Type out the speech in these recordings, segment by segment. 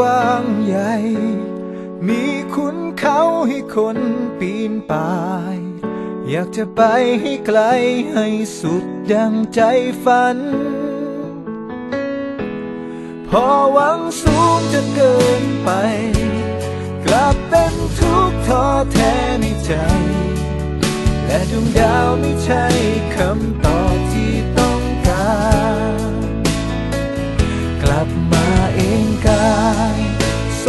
ว้างใหญ่ มีคุณเขาให้คนปีนป่าย อยากจะไปให้ไกลให้สุดดังใจฝัน พอหวังสูงจนเกินไป กลับเป็นทุกข์ท้อแท้ในใจ และดวงดาวไม่ใช่คำตอบที่ต้องการ กลับมาเอง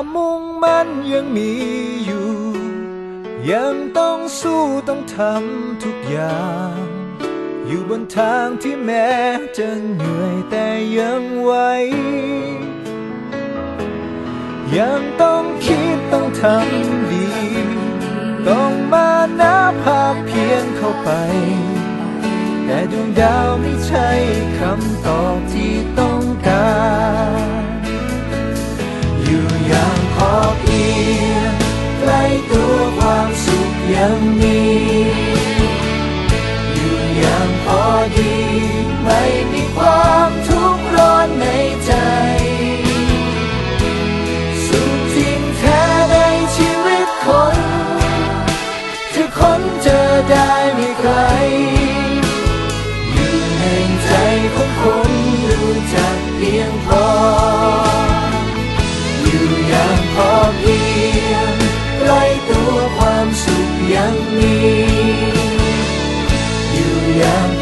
ความมุ่งมั่นยังมีอยู่ ยังต้องสู้ต้องทำทุกอย่าง อยู่บนทางที่แม้จะเหนื่อยแต่ยังไหวยังต้องคิดต้องทำดี ต้องมานับภาคเพียนเข้าไป แต่ดวงดาวไม่ใช่คำตอบที่ต้องการ สุขยังมีอ